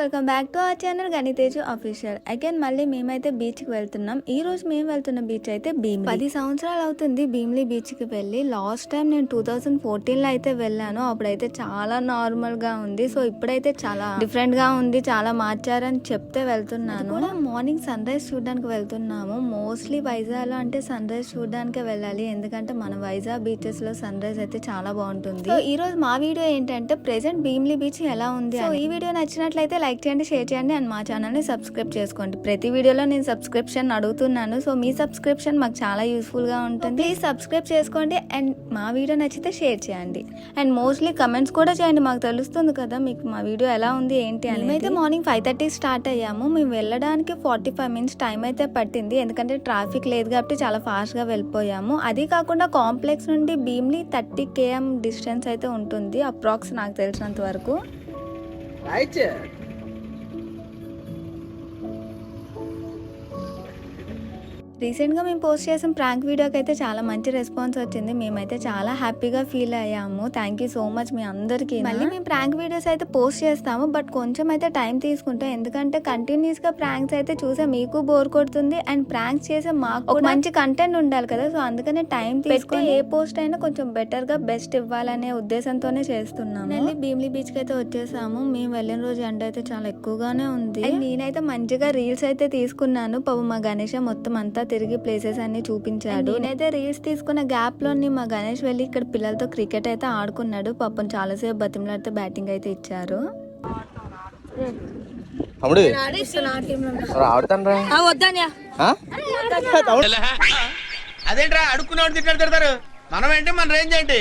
Welcome back to our channel Ganiteju official again మళ్ళీ మేమైతే బీచ్కి వెళ్తున్నాం. ఈ రోజు మేము వెళ్తున్న బీచ్ అయితే భీమ్ పది సంవత్సరాలు అవుతుంది భీమ్లీ బీచ్కి వెళ్ళి. లాస్ట్ టైం నేను టూ థౌసండ్ ఫోర్టీన్లో అయితే వెళ్ళాను. అప్పుడైతే చాలా నార్మల్గా ఉంది. సో ఇప్పుడైతే చాలా డిఫరెంట్గా ఉంది. చాలా మార్చారని చెప్తే వెళ్తున్నాను. మార్నింగ్ సన్ రైజ్ చూడడానికి వెళ్తున్నాము. మోస్ట్లీ వైజాగ్లో అంటే సన్ రైజ్ చూడడానికే వెళ్ళాలి. ఎందుకంటే మన వైజాగ్ బీచెస్లో సన్ రైజ్ అయితే చాలా బాగుంటుంది. సో ఈ రోజు మా వీడియో ఏంటంటే ప్రెసెంట్ భీమ్లీ బీచ్ ఎలా ఉంది సో ఈ వీడియో నచ్చినట్లయితే లైక్ చేయండి షేర్ చేయండి అండ్ మా ఛానల్ని సబ్స్క్రైబ్ చేసుకోండి. ప్రతి వీడియోలో నేను సబ్స్క్రిప్షన్ అడుగుతున్నాను. సో మీ సబ్స్క్రిప్షన్ మాకు చాలా యూస్ఫుల్గా ఉంటుంది ప్లీజ్ సబ్స్క్రైబ్ చేసుకోండి అండ్ మా వీడియో నచ్చితే షేర్ చేయండి. అండ్ మోస్ట్లీ కమెంట్స్ కూడా చేయండి. మాకు తెలుస్తుంది కదా మీకు మా వీడియో ఎలా ఉంది ఏంటి అని అయితే మార్నింగ్ ఫైవ్ థర్టీ స్టార్ట్ అయ్యాము. మేము వెళ్ళడానికి ఫార్టీ ఫైవ్ మినిట్స్ టైం అయితే పట్టింది. ఎందుకంటే ట్రాఫిక్ లేదు కాబట్టి చాలా ఫాస్ట్గా వెళ్ళిపోయాము. అది కాకుండా కాంప్లెక్స్ నుండి భీమ్లీ థర్టీ కేఎం డిస్టెన్స్ అయితే ఉంటుంది. అప్రాక్స్ నాకు తెలిసినంత వరకు. అయితే రీసెంట్గా మేము పోస్ట్ చేసిన ప్రాంక్ వీడియోకి అయితే చాలా మంచి రెస్పాన్స్ వచ్చింది. మేమైతే చాలా హ్యాపీగా ఫీల్ అయ్యాము. థ్యాంక్ యూ సో మచ్ మీ అందరికి. మళ్ళీ మేము ప్రాంక్ వీడియోస్ అయితే పోస్ట్ చేస్తాము. బట్ కొంచెం అయితే టైం తీసుకుంటాం. ఎందుకంటే కంటిన్యూస్గా ప్రాంక్స్ అయితే చూసే మీకు బోర్ కొడుతుంది. అండ్ ప్రాంక్స్ చేసే మాకు మంచి కంటెంట్ ఉండాలి కదా. సో అందుకనే టైం తీసుకొని ఏ పోస్ట్ అయినా కొంచెం బెటర్గా బెస్ట్ ఇవ్వాలనే ఉద్దేశంతోనే చేస్తున్నాము. మళ్ళీ భీమ్లీ బీచ్కి అయితే వచ్చేసాము. మేము వెళ్ళిన రోజు ఎండ అయితే చాలా ఎక్కువగానే ఉంది. నేనైతే మంచిగా రీల్స్ అయితే తీసుకున్నాను. పాపం మా గణేష్ మొత్తం అంతా తిరిగి ప్లేసెస్ అన్ని చూపించాడు. నేనైతే రీల్స్ తీసుకున్న గ్యాప్లోని మా గణేష్ వెళ్ళి ఇక్కడ పిల్లలతో క్రికెట్ అయితే ఆడుకున్నాడు. పాపం చాలాసేపు బతిమలాడితే బ్యాటింగ్ అయితే ఇచ్చారు. తమ్ముడు. ఆడుతాను అదేంట్రా అడుక్కునేవాడు తిట్టాడు తిడతారు. మనం ఏంటి మన రేంజ్ ఏంటి?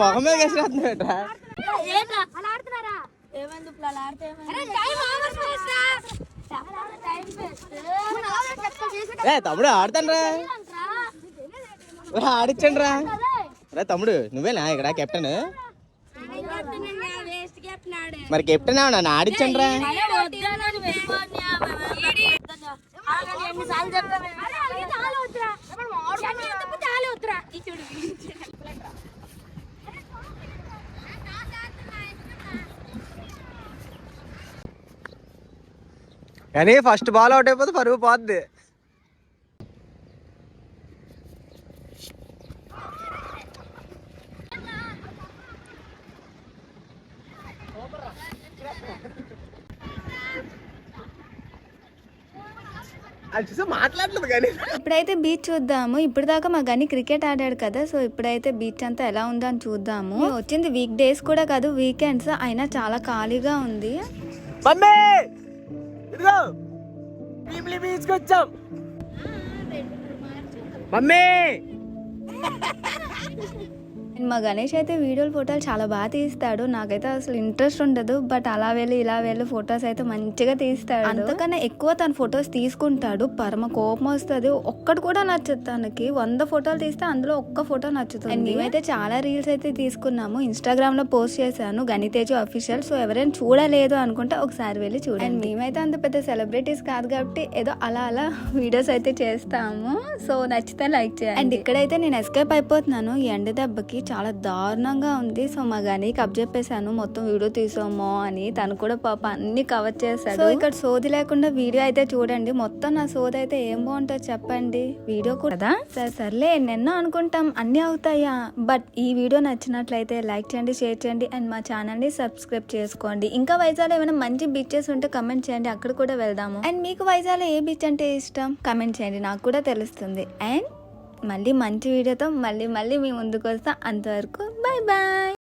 మొహమే గెలిచినట్టు ఏ తమ్ముడు ఆడతాను రా రా ఆడిచ్చండి రా రా తమ్ముడు నువ్వేనా ఇక్కడ కెప్టెన్ మరి కెప్టెన్ నన్ను ఆడిచ్చండి రా కానీ ఫస్ట్ బాల్ అవుట్ అయిపోతే పరుగు పోద్ది. మాట్లాడలేదు కానీ. ఇప్పుడైతే బీచ్ చూద్దాము. ఇప్పుడు దాకా మా గని క్రికెట్ ఆడాడు కదా సో ఇప్పుడైతే బీచ్ అంతా ఎలా ఉందో అని చూద్దాము. వచ్చింది వీక్ డేస్ కూడా కాదు వీకెండ్స్ అయినా చాలా ఖాళీగా ఉంది. మమ్మీ! ఇదిగో భీమిలి బీచ్కి వచ్చాం మమ్మీ! మా గణేష్ అయితే వీడియోలు ఫోటోలు చాలా బాగా తీస్తాడు. నాకైతే అసలు ఇంట్రెస్ట్ ఉండదు. బట్ అలా వెళ్ళి ఇలా వెళ్ళి ఫొటోస్ అయితే మంచిగా తీస్తాడు. అంతకన్నా ఎక్కువ తన ఫొటోస్ తీసుకుంటాడు. పరమ కోపం వస్తుంది. ఒక్కటి కూడా నచ్చదు తనకి. వంద ఫోటోలు తీస్తే అందులో ఒక్క ఫోటో నచ్చుతుంది. మేమైతే చాలా రీల్స్ అయితే తీసుకున్నాము. ఇన్స్టాగ్రామ్లో పోస్ట్ చేశాను. గణితేజు అఫీషియల్ సో ఎవరైనా చూడలేదు అనుకుంటే ఒకసారి వెళ్ళి చూడండి. మేమైతే అంత పెద్ద సెలబ్రిటీస్ కాదు కాబట్టి ఏదో అలా అలా వీడియోస్ అయితే చేస్తాము. సో నచ్చితే లైక్ చేయండి. అండ్ ఇక్కడైతే నేను ఎస్కేప్ అయిపోతున్నాను. ఈ ఎండ దెబ్బకి చాలా దారుణంగా ఉంది సో మా గనికి చెప్పేశాను మొత్తం వీడియో తీసామో అని. తను కూడా పాప అన్ని కవర్ చేశాడు. సో ఇక్కడ సోది లేకుండా వీడియో అయితే చూడండి. మొత్తం నా సోది అయితే ఏం బాగుంటుందో చెప్పండి. వీడియో కూడా సరే సర్లే ఎన్నెన్నో అనుకుంటాం. అన్ని అవుతాయా? బట్ ఈ వీడియో నచ్చినట్లయితే లైక్ చేయండి షేర్ చేయండి అండ్ మా ఛానల్ని సబ్స్క్రైబ్ చేసుకోండి. ఇంకా వైజాగ్ ఏమైనా మంచి బీచెస్ ఉంటే కమెంట్ చేయండి. అక్కడ కూడా వెళ్దాము. అండ్ మీకు వైజాగ్ ఏ బీచ్ అంటే ఇష్టం? కమెంట్ చేయండి. నాకు కూడా తెలుస్తుంది. అండ్ మళ్ళీ మంచి వీడియోతో మళ్ళీ మళ్ళీ మీ ముందుకు వస్తాం. అంతవరకు బాయ్ బాయ్.